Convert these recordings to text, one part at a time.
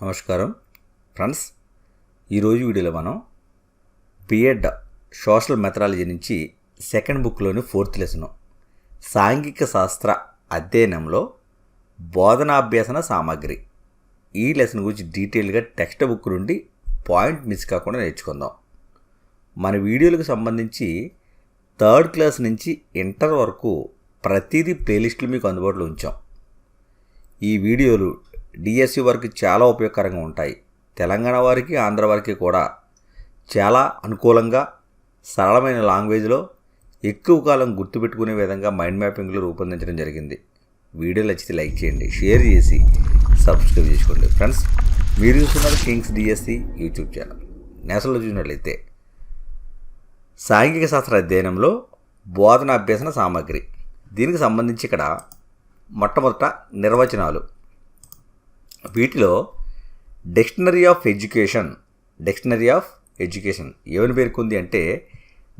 నమస్కారం. ఫ్రెండ్స్ ఈరోజు వీడియోలో మనం బిఎడ్ సోషల్ మెథడాలజీ నుంచి సెకండ్ బుక్లోని ఫోర్త్ లెసను సాంఘిక శాస్త్ర అధ్యయనంలో బోధనాభ్యసన సామాగ్రి ఈ లెసన్ గురించి డీటెయిల్గా టెక్స్ట్ బుక్ నుండి పాయింట్ మిస్ కాకుండా నేర్చుకుందాం. మన వీడియోలకు సంబంధించి థర్డ్ క్లాస్ నుంచి ఇంటర్ వరకు ప్రతిదీ ప్లేలిస్టులు మీకు అందుబాటులో ఉంచాం. ఈ వీడియోలు డిఎస్సి వారికి చాలా ఉపయోగకరంగా ఉంటాయి. తెలంగాణ వారికి ఆంధ్ర వారికి కూడా చాలా అనుకూలంగా సరళమైన లాంగ్వేజ్లో ఎక్కువ కాలం గుర్తుపెట్టుకునే విధంగా మైండ్ మ్యాపింగ్లు రూపొందించడం జరిగింది. వీడియో నచ్చితే లైక్ చేయండి షేర్ చేసి సబ్స్క్రైబ్ చేసుకోండి. ఫ్రెండ్స్ మీరు చూస్తున్నారు కింగ్స్ డిఎస్సి యూట్యూబ్ ఛానల్. నేషనల్లో చూసినట్లయితే సాంఘిక శాస్త్ర అధ్యయనంలో బోధన అభ్యసన సామాగ్రి. దీనికి సంబంధించి ఇక్కడ మొట్టమొదట నిర్వచనాలు. వీటిలో dictionary of education dictionary of education ఏమని పేర్కొంది అంటే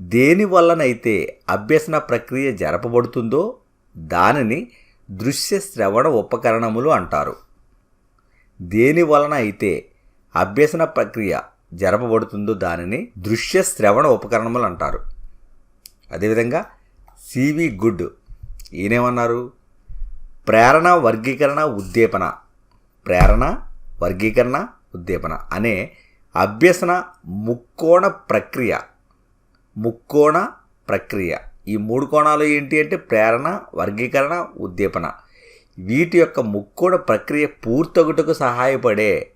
దేని వల్లనైతే అభ్యసన ప్రక్రియ జరపబడుతుందో దానిని దృశ్య శ్రవణ ఉపకరణములు అంటారు. దేని వలన అయితే అభ్యసన ప్రక్రియ జరపబడుతుందో దానిని దృశ్య శ్రవణ ఉపకరణములు అంటారు. అదేవిధంగా సివి గుడ్ ఈయనేమన్నారు? ప్రేరణ వర్గీకరణ ఉద్దీపన. ప్రేరణ వర్గీకరణ ఉద్దీపన అనే అభ్యసన ముక్కోణ ప్రక్రియ. ముక్కోణ ప్రక్రియ. ఈ మూడు కోణాలు ఏంటి అంటే ప్రేరణ వర్గీకరణ ఉద్దీపన. వీటి యొక్క ముక్కోణ ప్రక్రియ పూర్తగుటకు సహాయపడే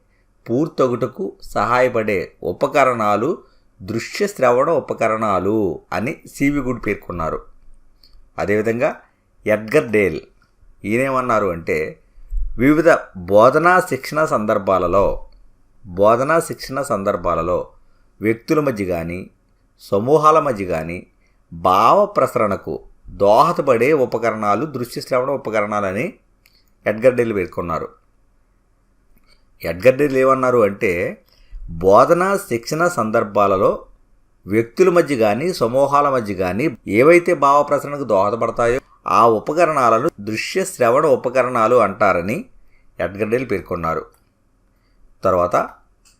పూర్తగుటకు సహాయపడే ఉపకరణాలు దృశ్య శ్రవణ ఉపకరణాలు అని సివిగుడ్ పేర్కొన్నారు. అదేవిధంగా ఎడ్గర్ డేల్ ఈయనేమన్నారు అంటే వివిధ బోధనా శిక్షణ సందర్భాలలో బోధనా శిక్షణ సందర్భాలలో వ్యక్తుల మధ్య కానీ సమూహాల మధ్య కానీ భావ ప్రసరణకు దోహదపడే ఉపకరణాలు దృశ్య శ్రవణ ఉపకరణాలని ఎడ్గర్ డేల్ పేర్కొన్నారు. ఎడ్గర్ ఏమన్నారు అంటే బోధనా శిక్షణ సందర్భాలలో వ్యక్తుల మధ్య కానీ సమూహాల మధ్య కానీ ఏవైతే భావ ప్రసరణకు దోహదపడతాయో ఆ ఉపకరణాలను దృశ్య శ్రవణ ఉపకరణాలు అంటారని ఎడ్గర్డేల్ పేర్కొన్నారు. తర్వాత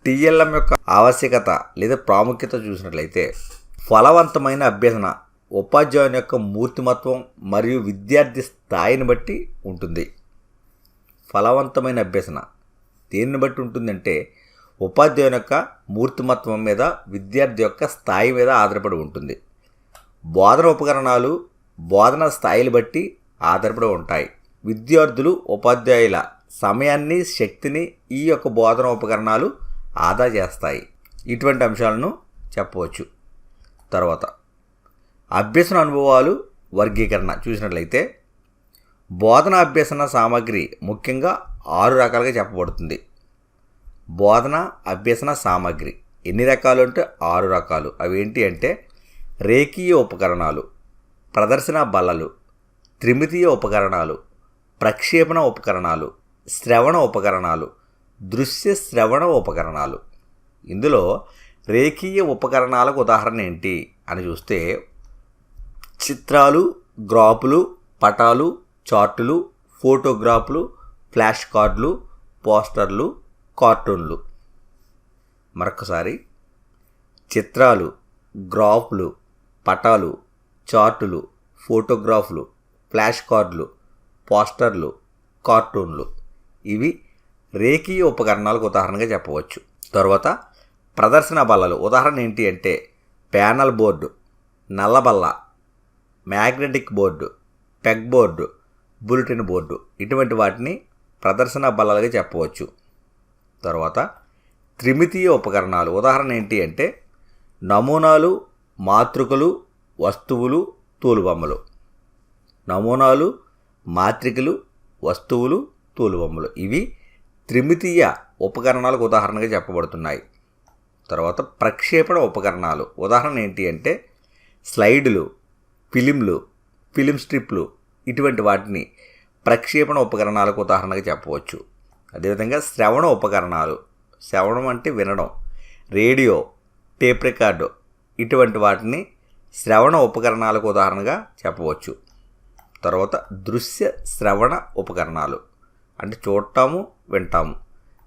టీఎల్ఎం యొక్క ఆవశ్యకత లేదా ప్రాముఖ్యత చూసినట్లయితే ఫలవంతమైన అభ్యసన ఉపాధ్యాయుని యొక్క మూర్తిమత్వం మరియు విద్యార్థి స్థాయిని బట్టి ఉంటుంది. ఫలవంతమైన అభ్యసన దేన్ని బట్టి ఉంటుందంటే ఉపాధ్యాయుని యొక్క మూర్తిమత్వం మీద విద్యార్థి యొక్క స్థాయి మీద ఆధారపడి ఉంటుంది. బోధన ఉపకరణాలు బోధన స్థాయిలు బట్టి ఆధారపడి ఉంటాయి. విద్యార్థులు ఉపాధ్యాయుల సమయాన్ని శక్తిని ఈ యొక్క బోధన ఉపకరణాలు ఆదా చేస్తాయి. ఇటువంటి అంశాలను చెప్పవచ్చు. తర్వాత అభ్యసన అనుభవాలు వర్గీకరణ. చూసినట్లయితే బోధన అభ్యసన సామాగ్రి ముఖ్యంగా ఆరు రకాలుగా చెప్పబడుతుంది. బోధన అభ్యసన సామాగ్రి. ఎన్ని రకాలు అంటే ఆరు రకాలు. అవి ఏంటి అంటే రేఖీయ ఉపకరణాలు ప్రదర్శన బల్లలు త్రిమితీయ ఉపకరణాలు ప్రక్షేపణ ఉపకరణాలు శ్రవణ ఉపకరణాలు దృశ్య శ్రవణ ఉపకరణాలు. ఇందులో రేఖీయ ఉపకరణాలకు ఉదాహరణ ఏంటి అని చూస్తే చిత్రాలు గ్రాపులు పటాలు చార్టులు ఫోటోగ్రాఫ్లు ఫ్లాష్ కార్డులు పోస్టర్లు కార్టూన్లు. మరొకసారి చిత్రాలు గ్రాఫ్లు పటాలు చార్టులు ఫోటోగ్రాఫ్లు ఫ్లాష్ కార్డులు పోస్టర్లు కార్టూన్లు. ఇవి రేఖీయ ఉపకరణాలకు ఉదాహరణగా చెప్పవచ్చు. తర్వాత ప్రదర్శన బల్లలు. ఉదాహరణ ఏంటి అంటే panel board నల్లబల్ల magnetic board peg board bulletin board. ఇటువంటి వాటిని ప్రదర్శన బల్లలుగా చెప్పవచ్చు. తర్వాత త్రిమితీయ ఉపకరణాలు. ఉదాహరణ ఏంటి అంటే నమూనాలు మాతృకలు వస్తువులు తోలుబొమ్మలు. నమూనాలు మాత్రికలు వస్తువులు తోలుబొమ్మలు. ఇవి త్రిమితీయ ఉపకరణాలకు ఉదాహరణగా చెప్పబడుతున్నాయి. తర్వాత ప్రక్షేపణ ఉపకరణాలు. ఉదాహరణ ఏంటి అంటే స్లైడ్లు ఫిలింలు ఫిలిం స్ట్రిప్లు ఇటువంటి వాటిని ప్రక్షేపణ ఉపకరణాలకు ఉదాహరణగా చెప్పవచ్చు. అదేవిధంగా శ్రవణ ఉపకరణాలు. శ్రవణం అంటే వినడం. రేడియో టేప్ రికార్డు ఇటువంటి వాటిని శ్రవణ ఉపకరణాలకు ఉదాహరణగా చెప్పవచ్చు. తర్వాత దృశ్య శ్రవణ ఉపకరణాలు. అంటే చూడటాము వింటాము.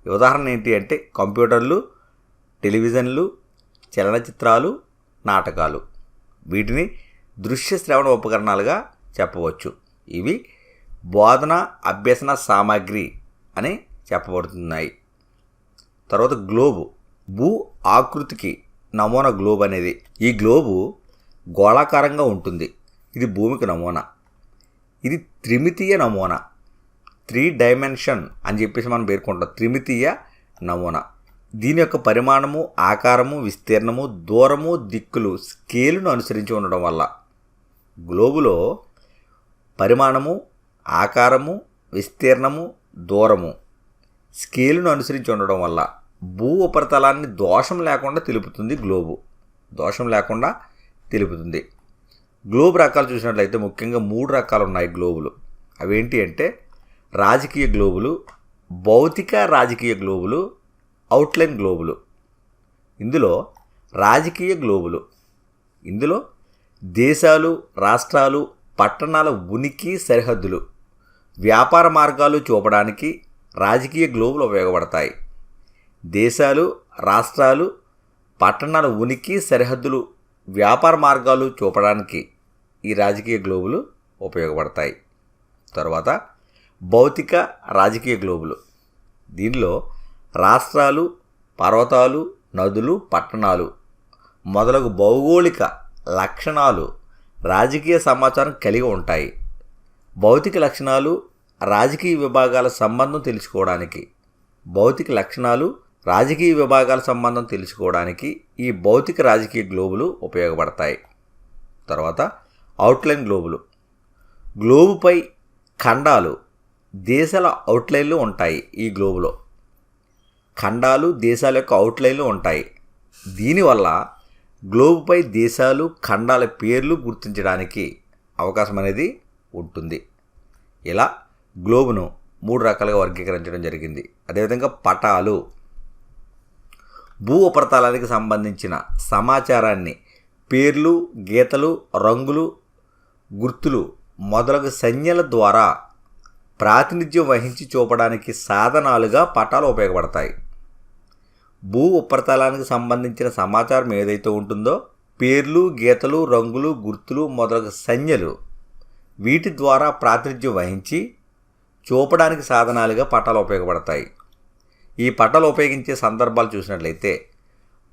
ఉదాహరణ ఏంటి అంటే కంప్యూటర్లు టెలివిజన్లు చలనచిత్రాలు నాటకాలు. వీటిని దృశ్య శ్రవణ ఉపకరణాలుగా చెప్పవచ్చు. ఇవి బోధన అభ్యసన సామాగ్రి అని చెప్పబడుతున్నాయి. తర్వాత గ్లోబు. భూ ఆకృతికి నమూనా గ్లోబ్ అనేది. ఈ గ్లోబు గోళాకారంగా ఉంటుంది. ఇది భూమికి నమూనా. ఇది త్రిమితీయ నమూనా. త్రీ డైమెన్షన్ అని చెప్పేసి మనం పేర్కొంటాం. త్రిమితీయ నమూనా. దీని యొక్క పరిమాణము ఆకారము విస్తీర్ణము దూరము దిక్కులు స్కేలును అనుసరించి ఉండడం వల్ల గ్లోబులో పరిమాణము ఆకారము విస్తీర్ణము దూరము స్కేలును అనుసరించి ఉండడం వల్ల భూ ఉపరితలాన్ని దోషం లేకుండా తెలుపుతుంది గ్లోబు. దోషం లేకుండా తెలుపుతుంది. గ్లోబ్ రకాలు చూసినట్లయితే ముఖ్యంగా మూడు రకాలు ఉన్నాయి గ్లోబులు. అవేంటి అంటే రాజకీయ గ్లోబులు భౌతిక రాజకీయ గ్లోబులు అవుట్లైన్ గ్లోబులు. ఇందులో రాజకీయ గ్లోబులు. ఇందులో దేశాలు రాష్ట్రాలు పట్టణాల ఉనికి సరిహద్దులు. వ్యాపార మార్గాలు చూపడానికి రాజకీయ గ్లోబులు ఉపయోగపడతాయి. దేశాలు రాష్ట్రాలు పట్టణాల ఉనికి సరిహద్దులు వ్యాపార మార్గాలు చూపడానికి ఈ రాజకీయ గ్లోబులు ఉపయోగపడతాయి. తర్వాత భౌతిక రాజకీయ గ్లోబులు. దీనిలో రాష్ట్రాలు పర్వతాలు నదులు పట్టణాలు మొదలగు భౌగోళిక లక్షణాలు రాజకీయ సమాచారం కలిగి ఉంటాయి. భౌతిక లక్షణాలు రాజకీయ విభాగాల సంబంధం తెలుసుకోవడానికి భౌతిక లక్షణాలు రాజకీయ విభాగాల సంబంధం తెలుసుకోవడానికి ఈ భౌతిక రాజకీయ గ్లోబులు ఉపయోగపడతాయి. తర్వాత అవుట్లైన్ గ్లోబులు. గ్లోబుపై ఖండాలు దేశాల అవుట్లైన్లు ఉంటాయి ఈ గ్లోబులో ఖండాలు దేశాల యొక్క అవుట్లైన్లు ఉంటాయి. దీనివల్ల గ్లోబుపై దేశాలు ఖండాల పేర్లు గుర్తించడానికి అవకాశం అనేది ఉంటుంది. ఇలా గ్లోబును మూడు రకాలుగా వర్గీకరించడం జరిగింది. అదేవిధంగా పటాలు. భూ ఉపరితలానికి సంబంధించిన సమాచారాన్ని పేర్లు గీతలు రంగులు గుర్తులు మొదలగు సంజ్ఞల ద్వారా ప్రాతినిధ్యం వహించి చూపడానికి సాధనాలుగా పటాలు ఉపయోగపడతాయి. భూ ఉపరితలానికి సంబంధించిన సమాచారం ఏదైతే ఉంటుందో పేర్లు గీతలు రంగులు గుర్తులు మొదలగు సంజ్ఞలు వీటి ద్వారా ప్రాతినిధ్యం వహించి చూపడానికి సాధనాలుగా పటాలు ఉపయోగపడతాయి. ఈ పటాలు ఉపయోగించే సందర్భాలు చూసినట్లయితే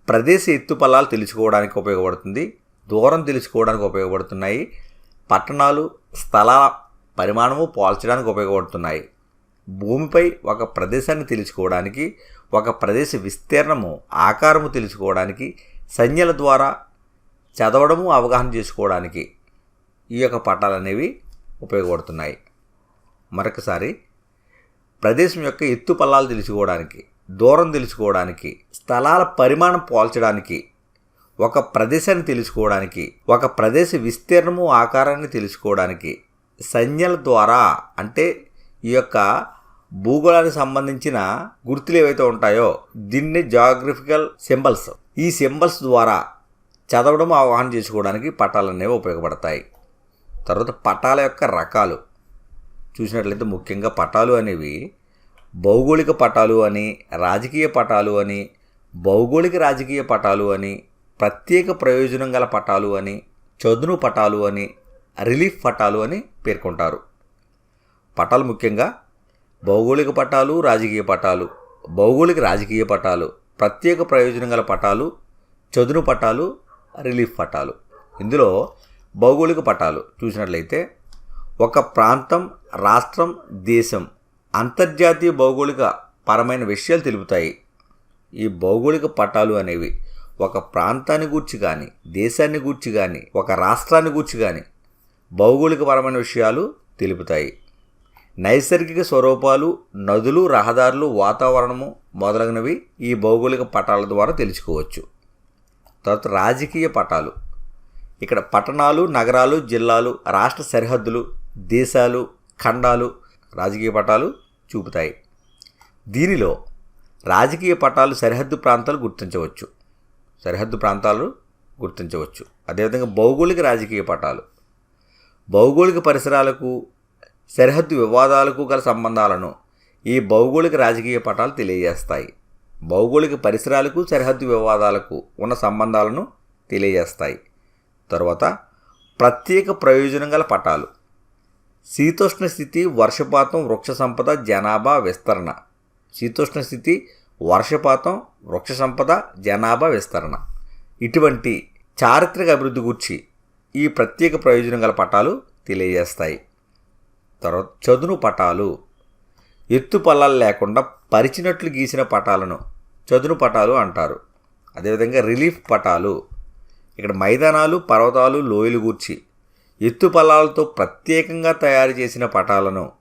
ప్రదేశ ఎత్తుపల్లాలు తెలుసుకోవడానికి ఉపయోగపడుతుంది దూరం తెలుసుకోవడానికి ఉపయోగపడుతున్నాయి పట్టణాలు స్థలాల పరిమాణము పోల్చడానికి ఉపయోగపడుతున్నాయి. భూమిపై ఒక ప్రదేశాన్ని తెలుసుకోవడానికి ఒక ప్రదేశ విస్తీర్ణము ఆకారము తెలుసుకోవడానికి సంజ్ఞల ద్వారా చదవడము అవగాహన చేసుకోవడానికి ఈ యొక్క పటాలు అనేవి ఉపయోగపడుతున్నాయి. మరొకసారి ప్రదేశం యొక్క ఎత్తు పల్లాలు తెలుసుకోవడానికి దూరం తెలుసుకోవడానికి స్థలాల పరిమాణం పోల్చడానికి ఒక ప్రదేశాన్ని తెలుసుకోవడానికి ఒక ప్రదేశ విస్తీర్ణము ఆకారాన్ని తెలుసుకోవడానికి సంజ్ఞల ద్వారా అంటే ఈ యొక్క భూగోళానికి సంబంధించిన గుర్తులు ఏవైతే ఉంటాయో దీన్ని జాగ్రఫికల్ సింబల్స్ ఈ సింబల్స్ ద్వారా చదవడం అవగాహన చేసుకోవడానికి పటాలు అనేవి ఉపయోగపడతాయి. తర్వాత పటాల యొక్క రకాలు. చూసినట్లయితే ముఖ్యంగా పటాలు అనేవి భౌగోళిక పటాలు అని రాజకీయ పటాలు అని భౌగోళిక రాజకీయ పటాలు అని ప్రత్యేక ప్రయోజనం గల పటాలు అని చదును పటాలు అని రిలీఫ్ పటాలు అని పేర్కొంటారు. పటాలు ముఖ్యంగా భౌగోళిక పటాలు రాజకీయ పటాలు. భౌగోళిక రాజకీయ పటాలు ప్రత్యేక ప్రయోజనం గల పటాలు చదును పటాలు రిలీఫ్ పటాలు. ఇందులో భౌగోళిక పటాలు చూసినట్లయితే ఒక ప్రాంతం రాష్ట్రం దేశం అంతర్జాతీయ భౌగోళిక పరమైన విషయాలు తెలుపుతాయి. ఈ భౌగోళిక పటాలు అనేవి ఒక ప్రాంతాన్ని గూర్చి కానీ దేశాన్ని గూర్చి కానీ ఒక రాష్ట్రాన్ని గూర్చి కానీ భౌగోళికపరమైన విషయాలు తెలుపుతాయి. నైసర్గిక స్వరూపాలు నదులు రహదారులు వాతావరణము మొదలగునవి ఈ భౌగోళిక పటాల ద్వారా తెలుసుకోవచ్చు. తర్వాత రాజకీయ పటాలు. ఇక్కడ పట్టణాలు నగరాలు జిల్లాలు రాష్ట్ర సరిహద్దులు దేశాలు ఖండాలు రాజకీయ పటాలు చూపుతాయి. దీనిలో రాజకీయ పటాలు సరిహద్దు ప్రాంతాలు గుర్తించవచ్చు. సరిహద్దు ప్రాంతాలు గుర్తించవచ్చు. అదేవిధంగా భౌగోళిక రాజకీయ పటాలు. భౌగోళిక పరిసరాలకు సరిహద్దు వివాదాలకు గల సంబంధాలను ఈ భౌగోళిక రాజకీయ పటాలు తెలియజేస్తాయి. భౌగోళిక పరిసరాలకు సరిహద్దు వివాదాలకు ఉన్న సంబంధాలను తెలియజేస్తాయి. తర్వాత ప్రత్యేక ప్రయోజనం గల పటాలు. శీతోష్ణ స్థితి వర్షపాతం వృక్ష సంపద జనాభా విస్తరణ. శీతోష్ణ స్థితి వర్షపాతం వృక్ష సంపద జనాభా విస్తరణ. ఇటువంటి చారిత్రక అభివృద్ధి గురించి ఈ ప్రత్యేక ప్రయోజనం గల పటాలు తెలియజేస్తాయి. తర్వాత చదును పటాలు. ఎత్తు పల్లాలు లేకుండా పరిచినట్లు గీసిన పటాలను చదును పటాలు అంటారు. అదేవిధంగా రిలీఫ్ పటాలు. ఇక్కడ మైదానాలు పర్వతాలు లోయలు గూర్చి ఎత్తు పల్లాలతో ప్రత్యేకంగా తయారు చేసిన పటాలను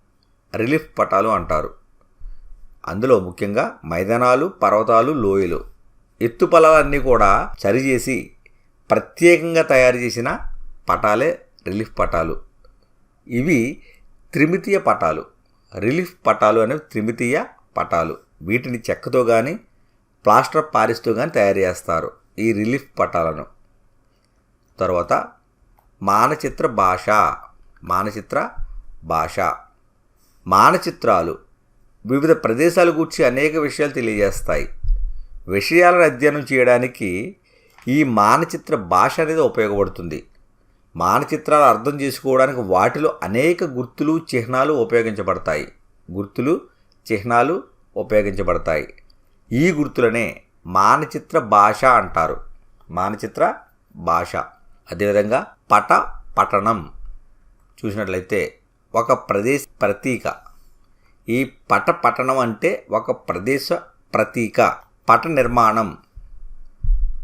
రిలీఫ్ పటాలు అంటారు. అందులో ముఖ్యంగా మైదానాలు పర్వతాలు లోయలు. ఎత్తు పల్లాలన్నీ కూడా సరిచేసి ప్రత్యేకంగా తయారు చేసిన పటాలే రిలీఫ్ పటాలు. ఇవి త్రిమితీయ పటాలు. రిలీఫ్ పటాలు అనేవి త్రిమితీయ పటాలు. వీటిని చెక్కతో కానీ ప్లాస్టర్ పారిస్తో కానీ తయారు చేస్తారు ఈ రిలీఫ్ పటాలను. తర్వాత మానచిత్ర భాష మానచిత్ర భాష. మానచిత్రాలు వివిధ ప్రదేశాల గురించి అనేక విషయాలు తెలియజేస్తాయి. విషయాలను అధ్యయనం చేయడానికి ఈ మానచిత్ర భాష అనేది ఉపయోగపడుతుంది. మానచిత్రాలు అర్థం చేసుకోవడానికి వాటిలో అనేక గుర్తులు చిహ్నాలు ఉపయోగించబడతాయి. గుర్తులు చిహ్నాలు ఉపయోగించబడతాయి. ఈ గుర్తులనే మానచిత్ర భాష అంటారు. మానచిత్ర భాష. అదేవిధంగా పట పట్టణం చూసినట్లయితే ఒక ప్రదేశ ప్రతీక. ఈ పట పట్టణం అంటే ఒక ప్రదేశ ప్రతీక. పట నిర్మాణం.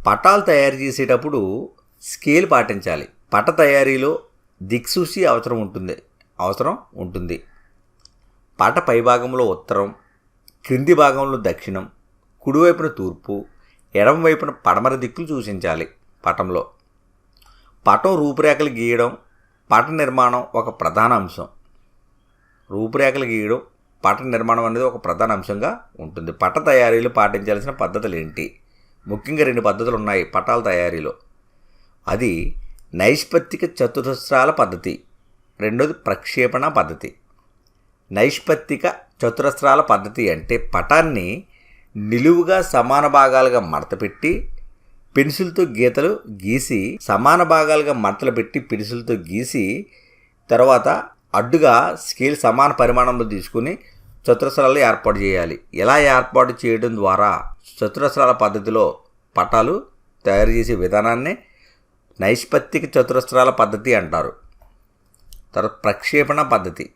పటాలు తయారు చేసేటప్పుడు స్కేల్ పాటించాలి. పట తయారీలో దిక్సూచి అవసరం ఉంటుంది. అవసరం ఉంటుంది. పట పైభాగంలో ఉత్తరం క్రింది భాగంలో దక్షిణం కుడివైపున తూర్పు ఎడమవైపున పడమర దిక్కులు సూచించాలి పటంలో. పటం రూపురేఖలు గీయడం పట నిర్మాణం ఒక ప్రధాన అంశం. రూపురేఖలు గీయడం పట నిర్మాణం అనేది ఒక ప్రధాన అంశంగా ఉంటుంది. పట తయారీలో పాటించాల్సిన పద్ధతులు ఏంటి? ముఖ్యంగా రెండు పద్ధతులు ఉన్నాయి పటాల తయారీలో. అది నైష్పత్తిక చతురస్రాల పద్ధతి. రెండోది ప్రక్షేపణ పద్ధతి. నైష్పత్తిక చతురస్రాల పద్ధతి అంటే పటాన్ని నిలువుగా సమాన భాగాలుగా మడతపెట్టి పెన్సిల్తో గీతలు గీసి సమాన భాగాలుగా మడతలు పెట్టి పెన్సిల్తో గీసి తర్వాత అడ్డుగా స్కేల్ సమాన పరిమాణంలో తీసుకుని చతురస్రాలు ఏర్పాటు చేయాలి. ఇలా ఏర్పాటు చేయడం ద్వారా చతురస్రాల పద్ధతిలో పటాలు తయారు చేసే విధానాన్ని నైష్పత్తిక చతురస్రాల పద్ధతి అంటారు. తర్వాత ప్రక్షేపణ పద్ధతి.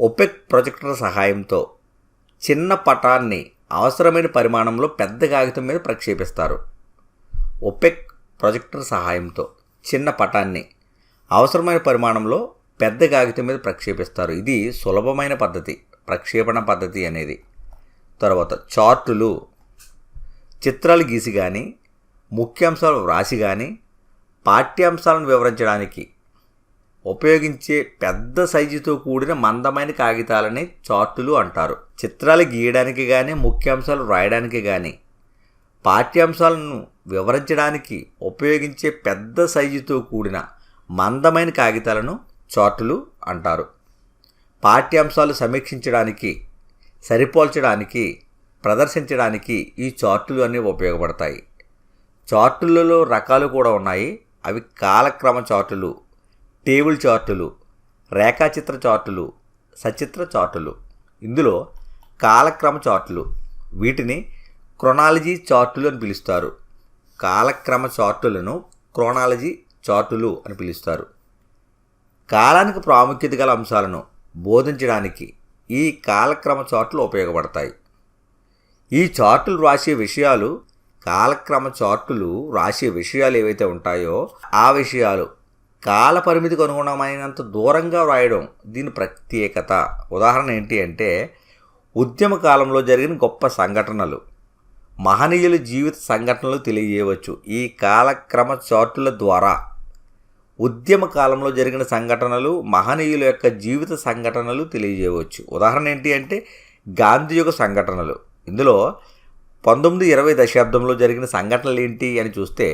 ఒపెక్ ప్రొజెక్టర్ సహాయంతో చిన్న పటాన్ని అవసరమైన పరిమాణంలో పెద్ద కాగితం మీద ప్రక్షేపిస్తారు. ఒపెక్ ప్రొజెక్టర్ సహాయంతో చిన్న పటాన్ని అవసరమైన పరిమాణంలో పెద్ద కాగితం మీద ప్రక్షేపిస్తారు. ఇది సులభమైన పద్ధతి ప్రక్షేపణ పద్ధతి అనేది. తర్వాత చార్టులు చిత్రాలు గీసి కానీ ముఖ్యాంశాలు వ్రాసి కానీ పాఠ్యాంశాలను వివరించడానికి ఉపయోగించే పెద్ద సైజుతో కూడిన మందమైన కాగితాలని చార్టులు అంటారు. చిత్రాలు గీయడానికి కానీ ముఖ్యాంశాలు రాయడానికి కానీ పాఠ్యాంశాలను వివరించడానికి ఉపయోగించే పెద్ద సైజుతో కూడిన మందమైన కాగితాలను చార్టులు అంటారు. పాఠ్యాంశాలు సమీక్షించడానికి సరిపోల్చడానికి ప్రదర్శించడానికి ఈ చార్టులు అనేవి ఉపయోగపడతాయి. చార్టులలో రకాలు కూడా ఉన్నాయి. అవి కాలక్రమ చార్టులు టేబుల్ చార్టులు రేఖాచిత్ర చార్టులు సచిత్ర చార్టులు. ఇందులో కాలక్రమ చార్టులు వీటిని క్రొనాలజీ చార్టులు అని పిలుస్తారు. కాలక్రమ చార్టులను క్రోనాలజీ చార్టులు అని పిలుస్తారు. కాలానికి ప్రాముఖ్యత గల అంశాలను బోధించడానికి ఈ కాలక్రమ చార్టులు ఉపయోగపడతాయి. ఈ చార్టులు రాసే విషయాలు కాలక్రమ చార్టులు రాసే విషయాలు ఏవైతే ఉంటాయో ఆ విషయాలు కాల పరిమితికి అనుగుణమైనంత దూరంగా వ్రాయడం దీని ప్రత్యేకత. ఉదాహరణ ఏంటి అంటే ఉద్యమ కాలంలో జరిగిన గొప్ప సంఘటనలు. మహనీయుల జీవిత సంఘటనలు తెలియజేయవచ్చు ఈ కాలక్రమ చార్టుల ద్వారా ఉద్యమ కాలంలో జరిగిన సంఘటనలు మహనీయుల యొక్క జీవిత సంఘటనలు తెలియజేయవచ్చు. ఉదాహరణ ఏంటి అంటే గాంధీ యొక్క సంఘటనలు. ఇందులో పంతొమ్మిది ఇరవై దశాబ్దంలో జరిగిన సంఘటనలు ఏంటి అని చూస్తే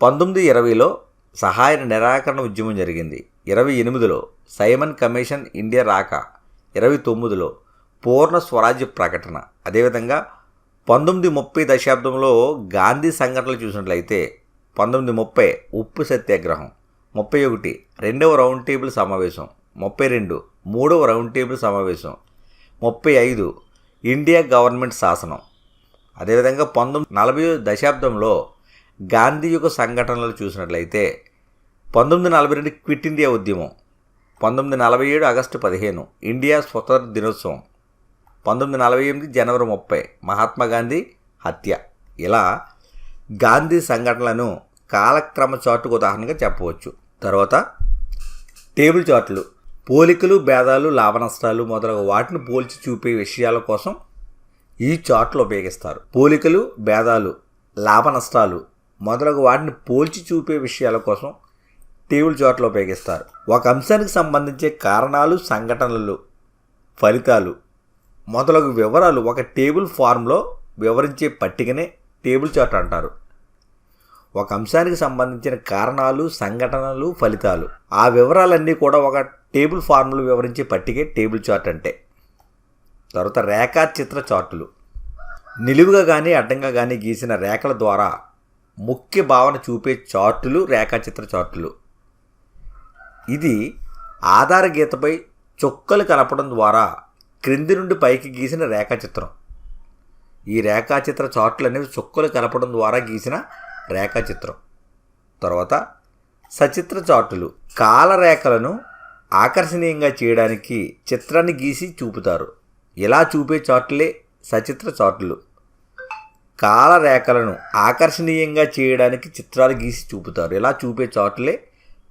పంతొమ్మిది ఇరవైలో సహాయ నిరాకరణ ఉద్యమం జరిగింది. ఇరవై ఎనిమిదిలో సైమన్ కమిషన్ ఇండియా రాక ఇరవై తొమ్మిదిలో పూర్ణ స్వరాజ్య ప్రకటన. అదేవిధంగా పంతొమ్మిది ముప్పై దశాబ్దంలో గాంధీ సంఘటనలు చూసినట్లయితే పంతొమ్మిది ముప్పై ఉప్పు సత్యాగ్రహం ముప్పై ఒకటి రెండవ రౌండ్ టేబుల్ సమావేశం ముప్పై రెండు మూడవ రౌండ్ టేబుల్ సమావేశం ముప్పై ఐదు ఇండియా గవర్నమెంట్ శాసనం అదేవిధంగా పంతొమ్మిది నలభై దశాబ్దంలో గాంధీ యొక్క సంఘటనలు చూసినట్లయితే పంతొమ్మిది నలభై రెండు క్విట్ ఇండియా ఉద్యమం పంతొమ్మిది నలభై ఏడు ఆగస్టు పదిహేను ఇండియా స్వతంత్ర దినోత్సవం పంతొమ్మిది నలభై ఎనిమిది జనవరి ముప్పై మహాత్మా గాంధీ హత్య. ఇలా గాంధీ సంఘటనలను కాలక్రమ చార్టుకు ఉదాహరణగా చెప్పవచ్చు. తర్వాత టేబుల్ చాట్లు పోలికలు భేదాలు లాభనష్టాలు మొదలగు వాటిని పోల్చి చూపే విషయాల కోసం ఈ చార్ట్లు ఉపయోగిస్తారు. పోలికలు భేదాలు లాభ నష్టాలు మొదలగు వాటిని పోల్చి చూపే విషయాల కోసం టేబుల్ చార్ట్లు ఉపయోగిస్తారు. ఒక అంశానికి సంబంధించే కారణాలు సంఘటనలు ఫలితాలు మొదలగు వివరాలు ఒక టేబుల్ ఫార్మ్లో వివరించే పట్టికనే టేబుల్ చార్ట్ అంటారు. ఒక అంశానికి సంబంధించిన కారణాలు సంఘటనలు ఫలితాలు ఆ వివరాలన్నీ కూడా ఒక టేబుల్ ఫార్ములు వివరించే పట్టికే టేబుల్ చార్ట్ అంటే. తర్వాత రేఖాచిత్ర చార్టులు నిలువుగా కానీ అడ్డంగా కానీ గీసిన రేఖల ద్వారా ముఖ్య భావన చూపే చార్టులు రేఖాచిత్ర చార్టులు ఇది ఆధార గీతపై చుక్కలు కలపడం ద్వారా క్రింది నుండి పైకి గీసిన రేఖాచిత్రం ఈ రేఖాచిత్ర చార్టులు అనేవి చుక్కలు కలపడం ద్వారా గీసిన రేఖాచిత్రం తర్వాత సచిత్ర చార్టులు కాలరేఖలను ఆకర్షణీయంగా చేయడానికి చిత్రాన్ని గీసి చూపుతారు. ఇలా చూపే చార్టులే సచిత్ర చార్టులు. కాలరేఖలను ఆకర్షణీయంగా చేయడానికి చిత్రాలు గీసి చూపుతారు. ఇలా చూపే చార్టులే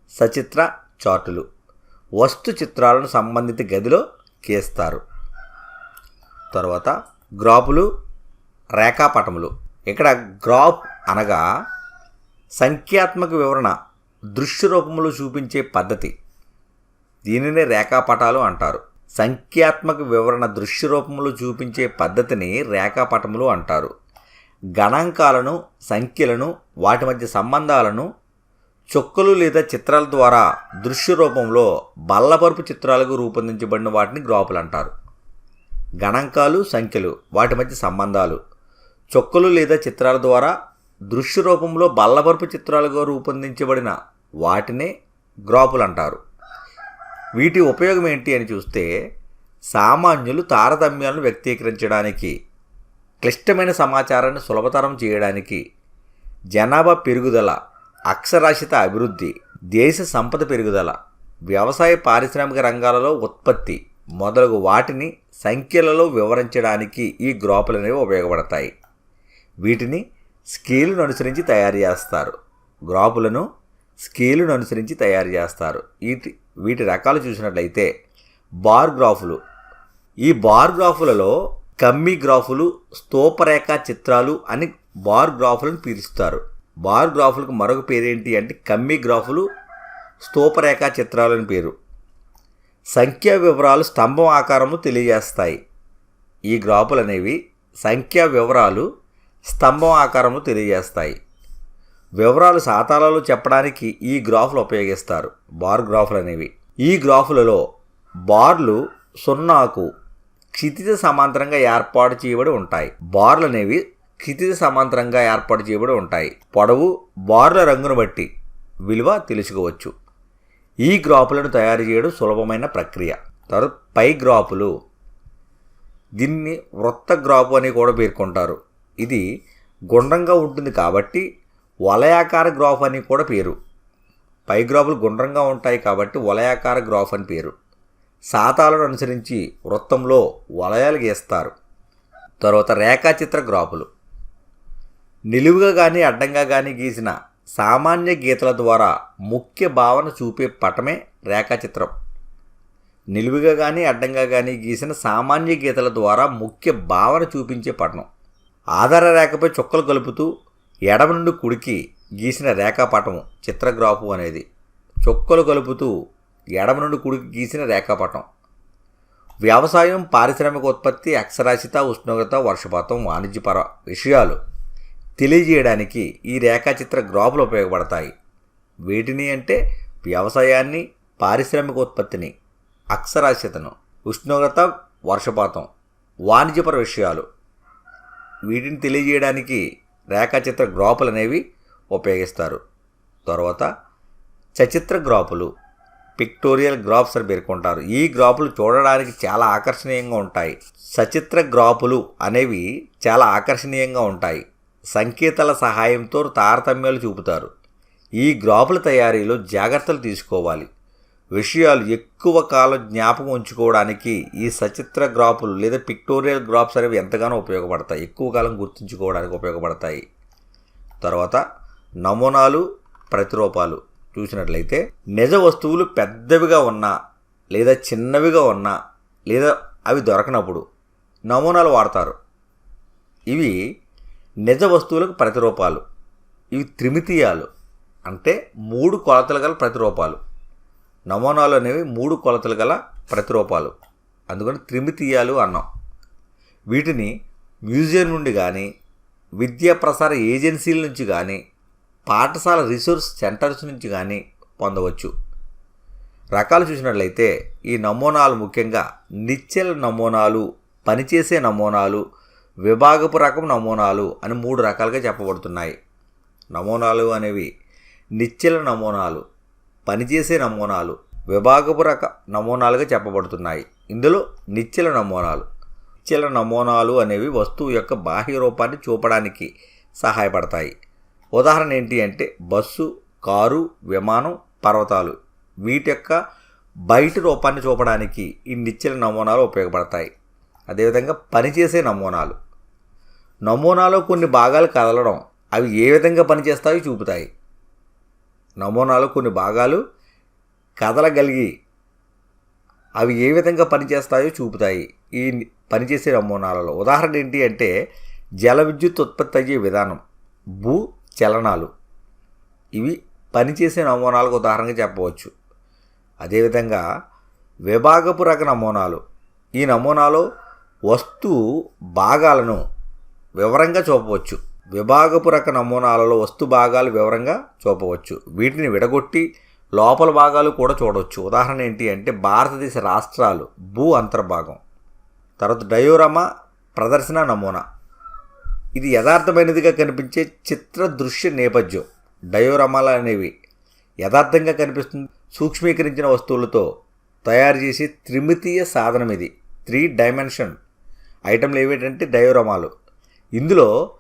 సచిత్ర చార్టులు. వస్తు చిత్రాలను సంబంధిత గదిలో గీస్తారు. తర్వాత గ్రాఫులు రేఖాపటములు. ఇక్కడ గ్రాఫ్ అనగా సంఖ్యాత్మక వివరణ దృశ్య రూపంలో చూపించే పద్ధతి. దీనినే రేఖాపటాలు అంటారు. సంఖ్యాత్మక వివరణ దృశ్య రూపంలో చూపించే పద్ధతిని రేఖాపటములు అంటారు. గణాంకాలను సంఖ్యలను వాటి మధ్య సంబంధాలను చుక్కలు లేదా చిత్రాల ద్వారా దృశ్య రూపంలో బల్లపరుపు చిత్రాలకు రూపొందించబడిన వాటిని గ్రాఫులు అంటారు. గణాంకాలు సంఖ్యలు వాటి మధ్య సంబంధాలు. చుక్కలు లేదా చిత్రాల ద్వారా దృశ్య రూపంలో బల్లపరుపు చిత్రాలుగా రూపొందించబడిన వాటినే గ్రాఫులు అంటారు. వీటి ఉపయోగం ఏంటి అని చూస్తే సామాన్యులు తారతమ్యాలను వ్యక్తీకరించడానికి క్లిష్టమైన సమాచారాన్ని సులభతరం చేయడానికి జనాభా పెరుగుదల అక్షరాస్యత అభివృద్ధి దేశ సంపద పెరుగుదల వ్యవసాయ పారిశ్రామిక రంగాలలో ఉత్పత్తి మొదలగు వాటిని సంఖ్యలలో వివరించడానికి ఈ గ్రాపులు అనేవి ఉపయోగపడతాయి. వీటిని స్కేలును అనుసరించి తయారు చేస్తారు. గ్రాపులను స్కేలును అనుసరించి తయారు చేస్తారు. వీటి వీటి రకాలు చూసినట్లయితే బార్ గ్రాఫులు. ఈ బార్ గ్రాఫులలో కమ్మి గ్రాఫులు స్తూపరేఖ చిత్రాలు అని బార్ గ్రాఫులను పిలుస్తారు. బార్ గ్రాఫులకు మరొక పేరేంటి అంటే కమ్మి గ్రాఫులు స్తూపరేఖ చిత్రాలు అని పేరు. సంఖ్యా వివరాలు స్తంభం ఆకారము తెలియజేస్తాయి. ఈ గ్రాఫులు అనేవి సంఖ్యా వివరాలు స్తంభం ఆకారము తెలియజేస్తాయి. వివరాలు శాతాలలో చెప్పడానికి ఈ గ్రాఫ్లు ఉపయోగిస్తారు. బార్ గ్రాఫ్లు అనేవి. ఈ గ్రాఫులలో బార్లు సున్నాకు క్షితిజ సమాంతరంగా ఏర్పాటు చేయబడి ఉంటాయి. బార్లు అనేవి క్షితిజ సమాంతరంగా ఏర్పాటు చేయబడి ఉంటాయి. పొడవు బార్ల రంగును బట్టి విలువ తెలుసుకోవచ్చు. ఈ గ్రాఫులను తయారు చేయడం సులభమైన ప్రక్రియ. తర్వాత పై గ్రాఫులు దీన్ని వృత్త గ్రాఫు అని కూడా పేర్కొంటారు. ఇది గుండ్రంగా ఉంటుంది కాబట్టి వలయాకార గ్రాఫ్ అని కూడా పేరు. పై గ్రాఫులు గుండ్రంగా ఉంటాయి కాబట్టి వలయాకార గ్రాఫ్ అని పేరు. శాతాలను అనుసరించి వృత్తంలో వలయాలు గీస్తారు. తర్వాత రేఖాచిత్ర గ్రాఫులు. నిలువుగా కానీ అడ్డంగా కానీ గీసిన సామాన్య గీతల ద్వారా ముఖ్య భావన చూపే పటమే రేఖాచిత్రం. నిలువుగా కానీ అడ్డంగా కానీ గీసిన సామాన్య గీతల ద్వారా ముఖ్య భావన చూపించే పటం. ఆధార రేఖపై చుక్కలు కలుపుతూ ఎడమ నుండి కుడికి గీసిన రేఖాపటం చిత్రగ్రాఫు అనేది. చుక్కలు కలుపుతూ ఎడమ నుండి కుడికి గీసిన రేఖాపటం. వ్యవసాయం పారిశ్రామిక ఉత్పత్తి అక్షరాస్యత ఉష్ణోగ్రత వర్షపాతం వాణిజ్యపర విషయాలు తెలియజేయడానికి ఈ రేఖాచిత్ర గ్రాఫులు ఉపయోగపడతాయి. వీటిని అంటే వ్యవసాయాన్ని పారిశ్రామిక ఉత్పత్తిని అక్షరాస్యతను ఉష్ణోగ్రత వర్షపాతం వాణిజ్యపర విషయాలు వీటిని తెలియజేయడానికి రేఖాచిత్ర గ్రాపులు అనేవి ఉపయోగిస్తారు. తర్వాత చచిత్ర గ్రాపులు పిక్టోరియల్ గ్రాఫ్స్ అని పేర్కొంటారు ఈ గ్రాపులు చూడడానికి చాలా ఆకర్షణీయంగా ఉంటాయి. సచిత్ర గ్రాపులు అనేవి చాలా ఆకర్షణీయంగా ఉంటాయి. సంకేతాల సహాయంతో తారతమ్యాలు చూపుతారు. ఈ గ్రాపుల తయారీలో జాగ్రత్తలు తీసుకోవాలి. విషయాలు ఎక్కువ కాలం జ్ఞాపకం ఉంచుకోవడానికి ఈ సచిత్ర గ్రాపులు లేదా పిక్టోరియల్ గ్రాప్స్ అనేవి ఎంతగానో ఉపయోగపడతాయి. ఎక్కువ కాలం గుర్తుంచుకోవడానికి ఉపయోగపడతాయి. తర్వాత నమూనాలు ప్రతిరూపాలు చూసినట్లయితే నిజ వస్తువులు పెద్దవిగా ఉన్నా లేదా చిన్నవిగా ఉన్నా లేదా అవి దొరకనప్పుడు నమూనాలు వాడతారు. ఇవి నిజ వస్తువులకు ప్రతిరూపాలు. ఇవి త్రిమితీయాలు. అంటే మూడు కొలతలు గల ప్రతిరూపాలు. నమూనాలు అనేవి మూడు కొలతలు గల ప్రతిరూపాలు. అందుకని త్రిమితీయాలు అన్నాం. వీటిని మ్యూజియం నుండి కానీ విద్యా ప్రసార ఏజెన్సీల నుంచి కానీ పాఠశాల రిసోర్స్ సెంటర్స్ నుంచి కానీ పొందవచ్చు. రకాలు చూసినట్లయితే ఈ నమూనాలు ముఖ్యంగా నిచ్చెల నమూనాలు పనిచేసే నమూనాలు విభాగపు రకం నమూనాలు అని మూడు రకాలుగా చెప్పబడుతున్నాయి. నమూనాలు అనేవి నిచ్చెల నమూనాలు పనిచేసే నమూనాలు విభాగపు రక నమూనాలుగా చెప్పబడుతున్నాయి. ఇందులో నిశ్చల నమూనాలు. నిశ్చల నమూనాలు అనేవి వస్తువు యొక్క బాహ్య రూపాన్ని చూపడానికి సహాయపడతాయి. ఉదాహరణ ఏంటి అంటే బస్సు కారు విమానం పర్వతాలు. వీటి యొక్క బయట రూపాన్ని చూపడానికి ఈ నిశ్చల నమూనాలు ఉపయోగపడతాయి. అదేవిధంగా పనిచేసే నమూనాలు. నమూనాలో కొన్ని భాగాలు కదలడం అవి ఏ విధంగా పనిచేస్తాయో చూపుతాయి. నమూనాలో కొన్ని భాగాలు కదలగలిగి అవి ఏ విధంగా పనిచేస్తాయో చూపుతాయి ఈ పనిచేసే నమూనాలలో. ఉదాహరణ ఏంటి అంటే జల విద్యుత్ ఉత్పత్తి అయ్యే విధానం భూ చలనాలు. ఇవి పనిచేసే నమూనాలకు ఉదాహరణగా చెప్పవచ్చు. అదేవిధంగా విభాగపు రక నమూనాలు. ఈ నమూనాలో వస్తువు భాగాలను వివరంగా చూపవచ్చు. విభాగపు రక నమూనాలలో వస్తు భాగాలు వివరంగా చూపవచ్చు. వీటిని విడగొట్టి లోపల భాగాలు కూడా చూడవచ్చు. ఉదాహరణ ఏంటి అంటే భారతదేశ రాష్ట్రాలు భూ అంతర్భాగం. తర్వాత డయోరమా ప్రదర్శన నమూనా. ఇది యథార్థమైనదిగా కనిపించే చిత్ర దృశ్య నేపథ్యం. డయోరమాలు అనేవి యథార్థంగా కనిపిస్తుంది. సూక్ష్మీకరించిన వస్తువులతో తయారు చేసే త్రిమితీయ సాధనం ఇది. Three dimension. ఐటమ్లు ఏమిటంటే డయోరమాలు. ఇందులో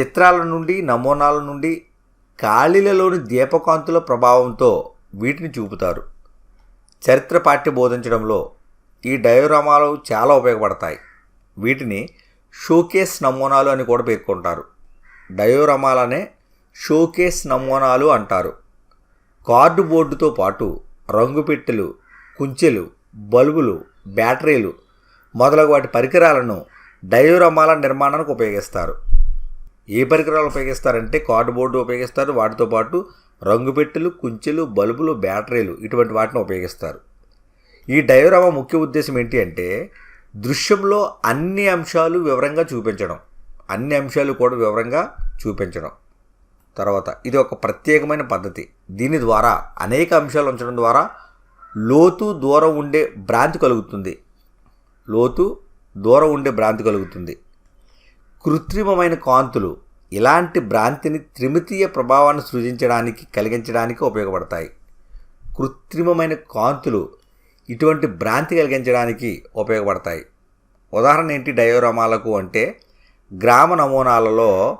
చిత్రాల నుండి నమూనాల నుండి ఖాళీలలోని దీపకాంతుల ప్రభావంతో వీటిని చూపుతారు. చరిత్ర పాఠ్య బోధించడంలో ఈ డయోరామాలు చాలా ఉపయోగపడతాయి. వీటిని షోకేస్ నమూనాలు అని కూడా పేర్కొంటారు. డయోరమాలనే షోకేస్ నమూనాలు అంటారు. కార్డు బోర్డుతో పాటు రంగు పెట్టెలు కుంచెలు బల్బులు బ్యాటరీలు మొదలగు వాటి పరికరాలను డయోరమాల నిర్మాణానికి ఉపయోగిస్తారు. ఏ పరికరాలు ఉపయోగిస్తారంటే కార్డుబోర్డు ఉపయోగిస్తారు. వాటితో పాటు రంగు పెట్టెలు కుంచెలు బల్బులు బ్యాటరీలు ఇటువంటి వాటిని ఉపయోగిస్తారు. ఈ డయోరామా ముఖ్య ఉద్దేశం ఏంటి అంటే దృశ్యంలో అన్ని అంశాలు వివరంగా చూపించడం. అన్ని అంశాలు కూడా వివరంగా చూపించడం. తర్వాత ఇది ఒక ప్రత్యేకమైన పద్ధతి. దీని ద్వారా అనేక అంశాలు ఉంచడం ద్వారా లోతు దూరం ఉండే భ్రాంతి కలుగుతుంది. లోతు దూరం ఉండే భ్రాంతి కలుగుతుంది. కృత్రిమమైన కాంతులు ఇలాంటి భ్రాంతిని త్రిమితీయ ప్రభావాన్ని సృజించడానికి కలిగించడానికి ఉపయోగపడతాయి. కృత్రిమమైన కాంతులు ఇటువంటి భ్రాంతి కలిగించడానికి ఉపయోగపడతాయి. ఉదాహరణ ఏంటి? డయోరమాలకు అంటే గ్రామ నమూనాలలో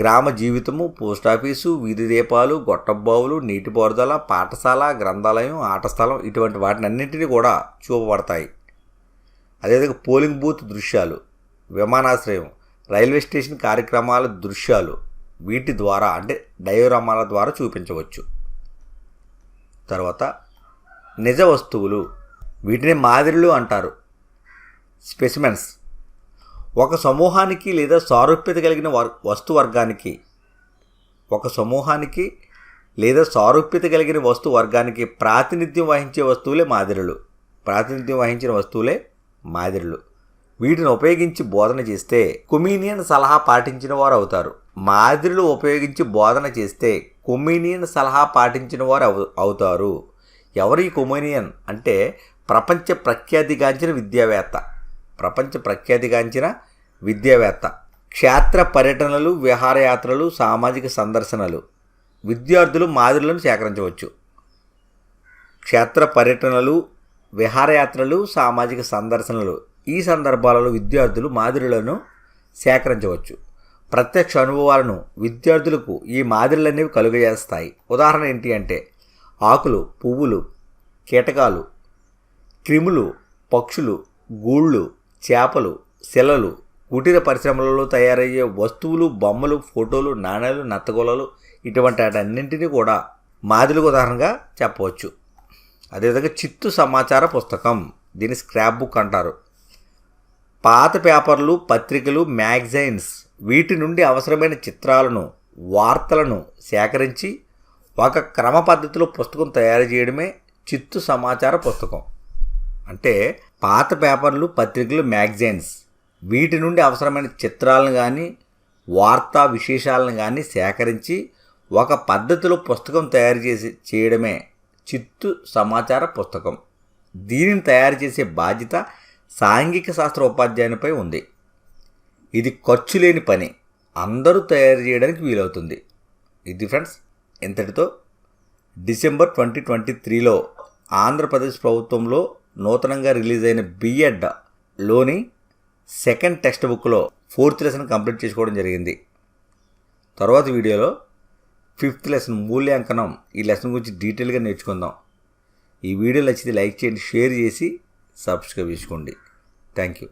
గ్రామ జీవితము పోస్టాఫీసు వీధి దీపాలు గొట్టబావులు నీటిపారుదల పాఠశాల గ్రంథాలయం ఆట స్థలం ఇటువంటి వాటిని అన్నింటినీ కూడా చూపబడతాయి. అదేవిధంగా పోలింగ్ బూత్ దృశ్యాలు విమానాశ్రయం రైల్వే స్టేషన్ కార్యక్రమాల దృశ్యాలు వీటి ద్వారా అంటే డయోరామాల ద్వారా చూపించవచ్చు. తర్వాత నిజ వస్తువులు వీటిని మాదిరిలు అంటారు. స్పెసిమెన్స్. ఒక సమూహానికి లేదా సారూప్యత కలిగిన వర్ వస్తు వర్గానికి ఒక సమూహానికి లేదా సారూప్యత కలిగిన వస్తు వర్గానికి ప్రాతినిధ్యం వహించే వస్తువులే మాదిరులు. ప్రాతినిధ్యం వహించిన వస్తువులే మాదిరులు. వీటిని ఉపయోగించి బోధన చేస్తే కొమీనియన్ సలహా పాటించిన వారు అవుతారు. మాదిరిలు ఉపయోగించి బోధన చేస్తే కొమీనియన్ సలహా పాటించిన వారు అవుతారు. ఎవరు ఈ కొమీనియన్? అంటే ప్రపంచ ప్రఖ్యాతిగాంచిన విద్యావేత్త. ప్రపంచ ప్రఖ్యాతిగాంచిన విద్యావేత్త. క్షేత్ర పర్యటనలు విహారయాత్రలు సామాజిక సందర్శనలు. విద్యార్థులు మాదిరులను సేకరించవచ్చు. క్షేత్ర పర్యటనలు విహారయాత్రలు సామాజిక సందర్శనలు. ఈ సందర్భాలలో విద్యార్థులు మాదిరులను సేకరించవచ్చు. ప్రత్యక్ష అనుభవాలను విద్యార్థులకు ఈ మాదిరులనేవి కలుగజేస్తాయి. ఉదాహరణ ఏంటి అంటే ఆకులు పువ్వులు కీటకాలు క్రిములు పక్షులు గూళ్ళు చేపలు శిలలు కుటీర పరిశ్రమలలో తయారయ్యే వస్తువులు బొమ్మలు ఫోటోలు నాణేలు నత్తగోళలు ఇటువంటి వాటన్నింటినీ కూడా మాదిరిగా ఉదాహరణగా చెప్పవచ్చు. అదేవిధంగా చిత్తు సమాచార పుస్తకం దీన్ని స్క్రాప్ బుక్ అంటారు. పాత పేపర్లు పత్రికలు మ్యాగజైన్స్ వీటి నుండి అవసరమైన చిత్రాలను వార్తలను సేకరించి ఒక క్రమ పద్ధతిలో పుస్తకం తయారు చేయడమే చిత్తు సమాచార పుస్తకం. అంటే పాత పేపర్లు పత్రికలు మ్యాగజైన్స్ వీటి నుండి అవసరమైన చిత్రాలను కానీ వార్తా విశేషాలను కానీ సేకరించి ఒక పద్ధతిలో పుస్తకం తయారు చేసి చేయడమే చిత్తు సమాచార పుస్తకం. దీనిని తయారు చేసే బాధ్యత సాంఘిక శాస్త్ర ఉపాధ్యాయునిపై ఉంది. ఇది ఖర్చు లేని పని. అందరూ తయారు చేయడానికి వీలవుతుంది. ఇది ఫ్రెండ్స్ ఇంతటితో డిసెంబర్ ట్వంటీ ట్వంటీ త్రీలో ఆంధ్రప్రదేశ్ ప్రభుత్వంలో నూతనంగా రిలీజ్ అయిన బిఎడ్లోని సెకండ్ టెక్స్ట్ బుక్లో ఫోర్త్ లెసన్ కంప్లీట్ చేసుకోవడం జరిగింది. తర్వాత వీడియోలో ఫిఫ్త్ లెసన్ మూల్యాంకనం ఈ లెసన్ గురించి డీటెయిల్గా నేర్చుకుందాం. ఈ వీడియో నచ్చితే లైక్ చేయండి షేర్ చేసి సబ్స్క్రైబ్ చేసుకోండి. Thank you.